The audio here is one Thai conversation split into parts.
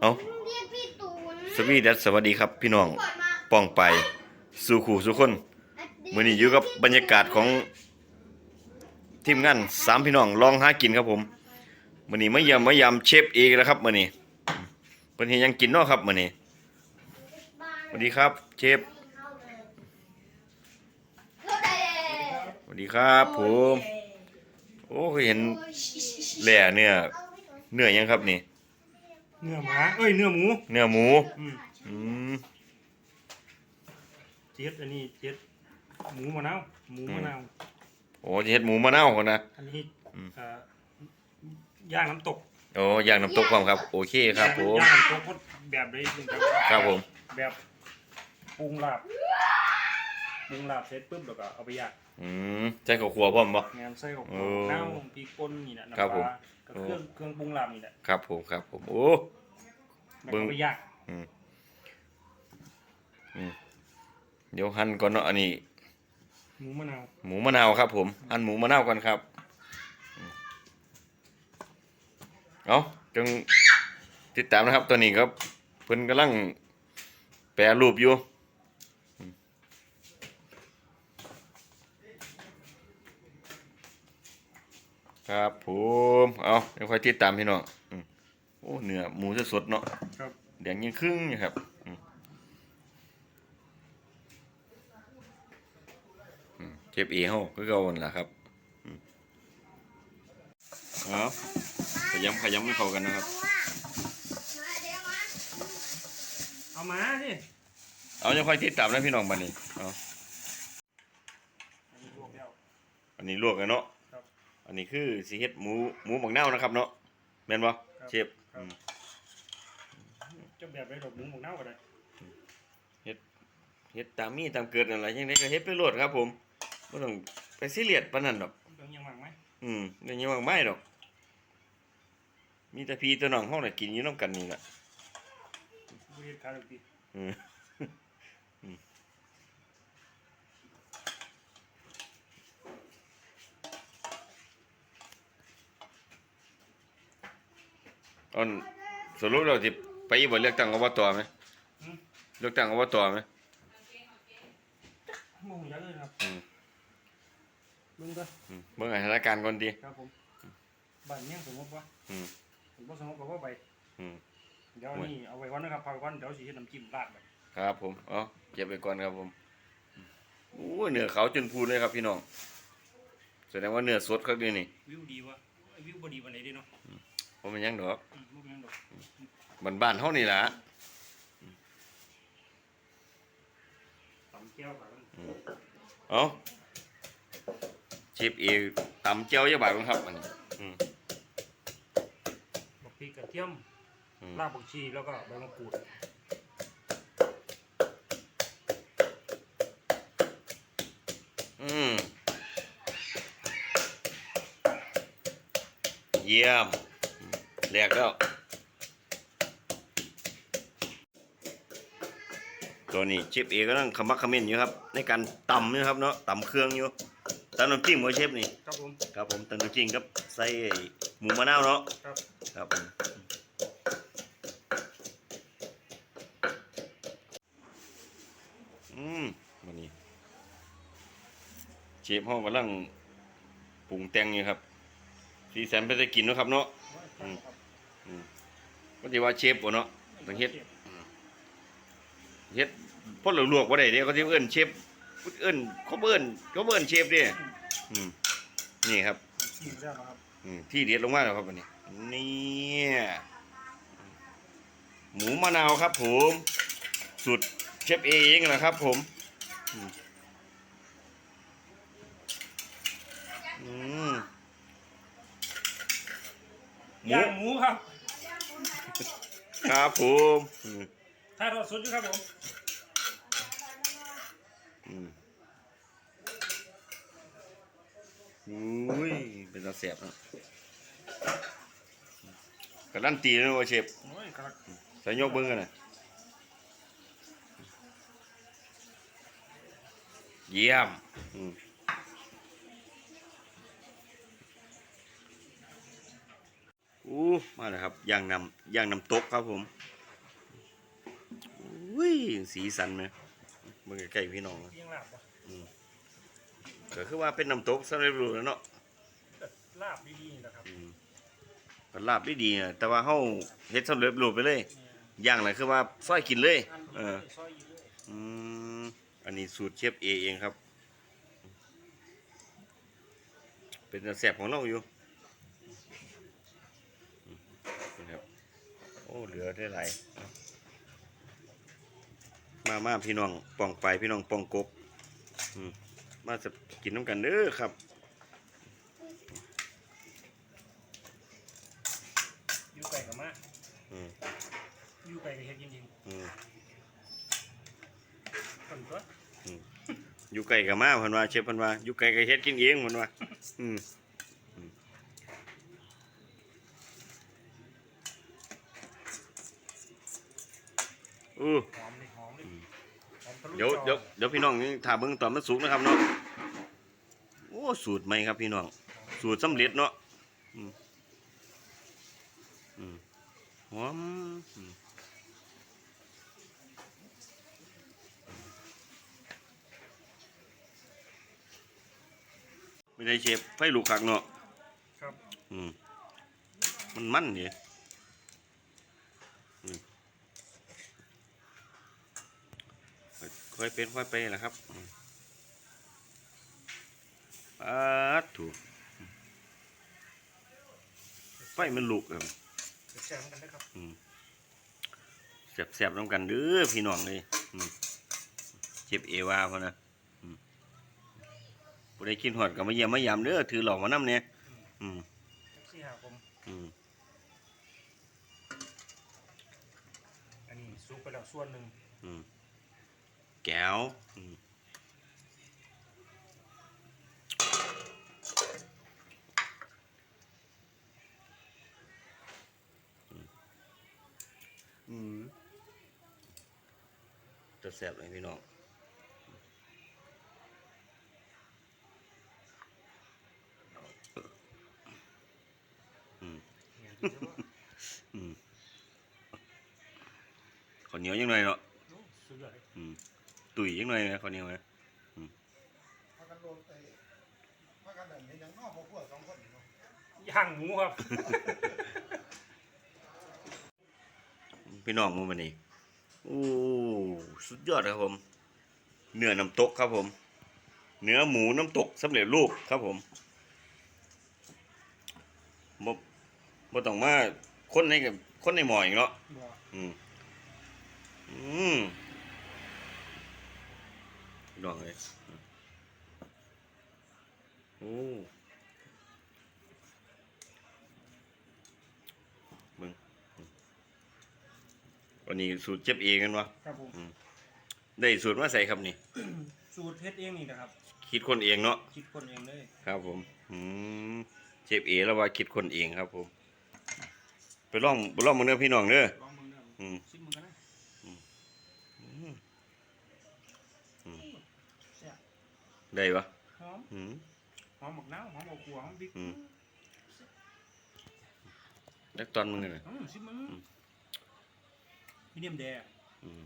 เอาสวีดัสสวัสดีครับพี่น้องป้องไปสู่ขู่สู่คนมื้อนี้อยู่กับบรรยากาศของทีมงานสามพี่น้องลองหากินครับผมมื้อนี้มาเยี่ยมมายามเชฟเอกแล้วครับมื้อนี้เพิ่นเฮ็ดหยังกินเนาะครับมื้อนี้สวัสดีครับเชฟสวัสดีครับผมโอ้เห็นแหล่เนื้อเนื้อยังครับนี่ เนื้อหมาเอ้ยเนื้อหมูเนื้อหมูอืมอืมเจ็ดอันนี้เจ็ดหมูมะนาวหมูมะนาวโอ้จะเฮ็ดหมูมะนาวก่อนนะอันนี้อืมเอ่อย่างน้ำตกโอ้ย่างน้ำตกความครับ โอเคครับผมย่างน้ำตกแบบใดเป็นแบบครับผมแบบปรุงลาบปรุงลาบเสร็จปุ๊บแล้วก็เอาไปย่าง อืมใส่ข้าวคั่วพร้อมบ่ งานไส้ของโอ้น้ำพริกป่นนี่แหละน้ำครับปผมลาก็เครื่องเครื่องปรุงลาบนี่แหละครับผมครับผมโอ้แล้วเบิ่ก็งเอาไปย่างอืมอืมเดี๋ยวหั่นก่อนเนาะอันนี้ หมูมะนาวหมูมะนาวครับผมหั่นหมูมะนาวก่อนครับอืมเอาจังติดตามนะครับตัวนี้ครับ เพิ่นกำลังแปรรูปอยู่ ครับผมเอาเดี๋ยวค่อยติดตามพี่น้องอืมโอ้เนื้อหมูสดๆเนาะครับแดงยิ่งครึ่งอยู่ครับอืมอืมเจ็บเอเฮาคือเก่านั่นล่ะครับอืมเอาขยำขยำให้เข้ากันนะครับ เอามาสิเอาจะค่อยติดตามนะพี่น้องบัดนี้เอาอันนี้ลวกแล้วอันนี้ลวกกันเนาะครับ อันนี้คือสิเฮ็ดหมูหมูบักนาวนะครับเนาะแม่นบ่ครับเชฟครับอืมจะแบบใดดอกหมูหมกเน่าก็ได้เฮ็ดตามมีตามเกิดนั่นแหละจังได๋ก็เฮ็ดไปโลดครับ ผมบ่ต้องไปซีเรียสปานนั้นดอกเรื่องยังมากไหมอืมเดี๋ยวนี้ว่าไม่ดอก มีแต่พี่ตัวน้องเฮาน่ะกินอยู่นำกันนี่ล่ะบริการดอกตีอืมอืม อันสรุปเราสิไปบ่เลือกตั้งอบตไหมเลือกตั้งอบตไหมหมูอยังเลยครับอืมเบิ่งเด้ออืมเบิ่งสถานการณ์ก่อนดีครับผมบ้านเมี่ยงสมมติว่าอืมผมบ่สมมติก็ว่าไปอืมเดี๋ยวอันนี่เอาไว้ก่อนนะครับพักไว้ก่อนเดี๋ยวสิเฮ็ดน้ำจิ้มราดไปครับ ผมเอาเก็บไว้ก่อนครับผมโอ้ยเนื้อเขาวจนพูนเลยครับ พี่น้องแสดงว่าเนื้อสดครับเดี๋ยวนี้วิวดีวะเอ้ยวิวบ่ดีปานใดเด้เนาะ ผมเป็นหยังดอกอืมบ่เป็นหยังดอกบ้านบ้านๆเฮานี่ล่ะตำแก้วครับเอาเชฟเอตำเจียวเยอะบาทมั้งครับอันนี้อืมบักพริกกระเทียมอืมรากผักชีแล้วก็ใบมะกรูดอืมเยี่ยมอืม แหลกแล้ว ตัวนี้เชฟเอก็ต้องขมักเขม้นอยู่ครับ ในการตำนี่ครับเนาะตำเครื่องอยู่ตำน้ำจิ้มของเชฟนี่ครับผมครับผมตำน้ำจิ้มครับใส่หมูมะนาวเนาะครับครับผมอืมวันนี้เชฟห้องกำลังปรุงแต่งอยู่ครับสีสันไปได้กินเนาะครับเนาะ อืมก็ที่ว่าเชฟบ่เนาะต้องเฮ็ดเฮ็ดพ่นลวกๆบ่ได้เด้เขาสิเอิ้นเชฟเอิ้นเขาเอิ้นเขาเอิ้นเชฟเด้อืมนี่ครับจิ้มแล้วนะครับอืมที่เด็ดลงมาแล้วครับวันนี้เนี่ยหมูมะนาวครับ ผมสูตรเชฟเอเองนะครับ ผมอืมอืมหมูย่างหมูครับ ครับผมอืมถ่ายทอดสดอยู่ครับผมอืมอุ้ยเป็นตาเสียบนะกระดันตีนะว่าเชฟโอ้ยครับใส่ยกเบิ้งกันนะเยี่ยมอืม อู้มาแล้วครับย่างนำย่างนำตกครับผมอุ้ยสีสันไหมเมื่อใกล้ๆพี่น้องนะเพียงลาบวะก็คือว่าเป็นน้ำตกสำเร็จรูปแล้วเนาะแต่ลาบดีๆนี่นะครับอืมก็ลาบได้ดีนะแต่ว่าเฮาเฮ็ดสำเร็จรูปไปเลยเนี่ยย่างน่ะคือว่าซอยกินเลยอันเอนี้อซอยอีกเลยอืมอันนี้สูตรเชฟเอเองครับ เป็นแสบของเราอยู่อืมนะครับโอ้เหลือได้หลายมามาพี่น้องปองไปพี่น้องปองกบอืมมาจะกินน้ำกันเด้อครับอยู่ไก่กับมาอืมอยู่ไก่กับเฮ็ดจริงอืมๆคนตัวอยู่ไกลกับมาเพิ่นว่าเชฟเพิ่นว่าอยู่ไกลก็เฮ็ดกินเองเพิ่นว่าอืม อู้หอมเลยหอมเลยหอมทะลุเดี๋ยวจอเดี๋ยวเดี๋ยวพี่น้องนี่ถ้าเบิ่งตอนมันสุกนะครับเนาะโอ้สูตรใหม่ครับพี่น้อง สูตรสำเร็จเนาะอืมอืมหอมอืมไม่ได้เชฟไฟลูกคักเนาะครับ อืมมันมันเนี่ยอืมค่ อยเป็นค่อยไปแหละครับอืมปัดถูกไฟมันลุกครับเดี๋ยวแช่งกันนะครับอืมแสบๆน้ำกันเด้อพี่น้องเลยอืมเจ็บเอวาพอนะอืมผู้ใดกินหอดก็มาเยี่ยมมายามเด้อถือหลอกมาน้ำเนี่ยอืมสี่หาคมอืมอันนี้ซุปไปแล้วส่วนหนึ่งอืม แก้วอืมอืมจะแซ่บเลยพี่น้องอืมเนี่ยดูสิว่าอืมข้าวเหนียวยังไงเนาะ โอ้สุดยอดเลย อืม ตุ๋ยยังไงนะข้าวเหนียวนะพากันโดนไปพากันเดินเห็นอย่างนอกพวกพวกสองคนนี่เนาะย่างหมูครับ พี่น้องมูมันนี่โอ้สุดยอดครับผม เนื้อน้ำตกครับผม เนื้อหมูน้ำตกสำเร็จรูปครับผมบ่บ่ต้องมาคนในกับคนในหมออีกเนาะบ่อืมอืม พี่น้องเลยโอ้มึงอืมวันนี้สูตรเจ็บเองกันวะครับผมได้สูตรมาใส่ครับนี่ สูตรเฮ็ดเองนี่นะครับ คิดคนเองเนาะ คิดคนเองเลยครับผม อืมเจ็บเอแล้วว่าคิดคนเองครับผม ไปลองไปลองมึงเด้อพี่น้องเด้อลองมึงเด้ออืมชิมมึงกันนะ อืม แซ่บ ได้ปะหอมอืมหอมหมกน้ำหอมหมกขัวหอมพริกอืมแล้วตอนมึงเนี่ยอืมชิมมึงอืมมีเดียมแดงอืม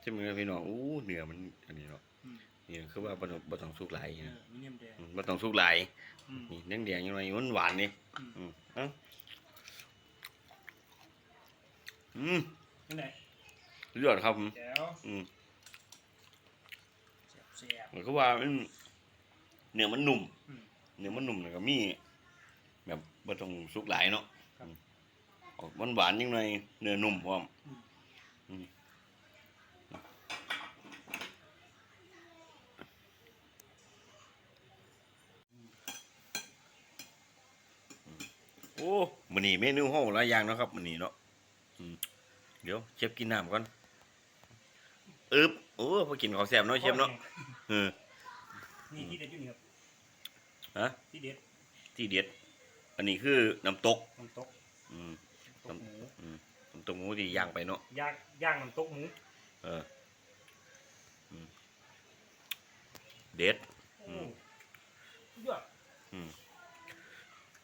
ใช่มึงเด้อพี่น้องอู้เนื้อมันอันนี้เนาะอืมนี่คือว่าบ่ต้องบ่ต้องสุกหลายเอนะอมีเดียมแดงอืมบ่ต้องสุกหลายอืมนี่แดงๆยังไงมันหวานนี่อืมอืมเอ้าอืมยังไงสุดยอดครับผมแจ๋วอืม แซ่บแซ่บมันก็ว่ามันเนื้อมันนุ่ม อืม เนื้อมันนุ่มแล้วก็มี แบบบ่ต้องสุกหลายเนาะครับอืมออกหวานๆยังไงเนื้อนุ่มพร้อมอืม อืมโอ้มื้อนี้เมนูเฮาหลายอย่างเนาะครับมื้อนี้เนาะอืมเดี๋ยวเชฟกินน้ำก่อนอึบโอ้พอกินข้าวแซ่บเนาะเชฟเนาะ เออนี่ที่เด็ดอยู่นี่ครับฮะที่เด็ดที่เด็ด อันนี้คือน้ำตกน้ำตก อืมน้ำตกหมูน้ำตกหมูที่ย่างไปเนาะย่างย่างน้ำตกหมูเอออืมเด็ดโอ้อืมยอดอืม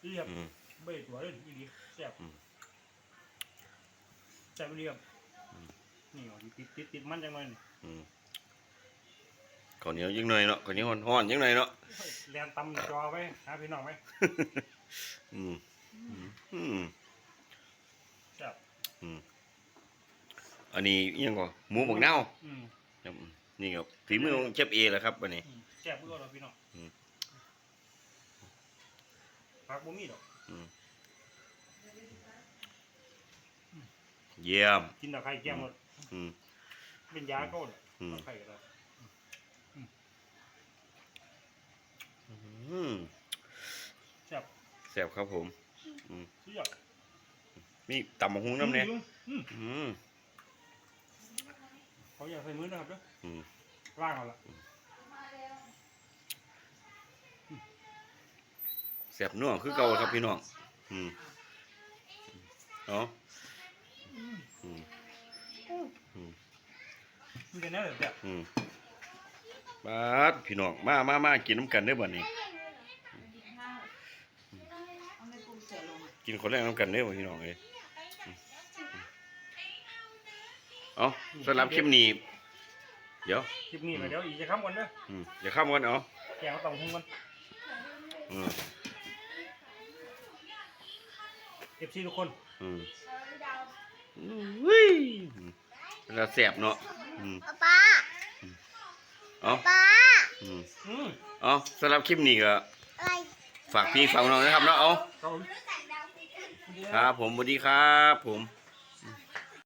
เรียบอืมไม่ได้ตัวเลยอีดีแซ่บแซ่บเรียบนี่อ๋อติดติดติดมันจังเลยนี่อืม ข้าวเหนียวยังหน่อยเนาะข้าวเหนียวฮ้อนๆยังหน่อยเนาะแรงตำจอไปหาพี่น้องไหมอืมอืมแซ่บอันนี้อิหยังก่อนหมูบักนาวอืมครับนี่ครับฝีมือของเชฟเอแหละครับวันนี้อืมแซ่บเพื่อเราพี่น้องอืมผักบ่มีดอกเยี่ยมกินแต่ไข่แก้มหมดอืมเป็นยาเก็เลยอืมไข่ก็ได้ อืม แซ่บแซ่บครับผมสุดยอดมีตำบักหุ่งน้ำเนี่ยอืมอืมเขาอยากใส่มือนะครับเด้ออืมล่างเอาละแซ่บนัวคือเก่าครับพี่น้อง อืมเนาะอืมมันจะแน่เลยแซ่บอืมบาดพี่น้อง มามามากินน้ำกันได้อบ่นี้ เอาไม่ปรุงเสือลงอะ กินคนแรกน้ำกันได้อบ่พี่น้องเอ้ยอืมเอ๋อสำหรับคลิปนี้ เดี๋ยวคลิปนี้ไปเดี๋ยวอีกจะค้ำก่อนเด้ออืมอย่าข้ามกันเอาแกงเอาต้องหุ้งก่อนอืมเอฟซีทุกคนอืมอุ้ยแล้วแสบเนาะอืมป้าเอาป้าอืมอืมเอาสำหรับคลิปนี้ก็อะไรฝากพี่ฝากน้องนะครับเนาะเอาครับผม ครับผมสวัสดีครับผม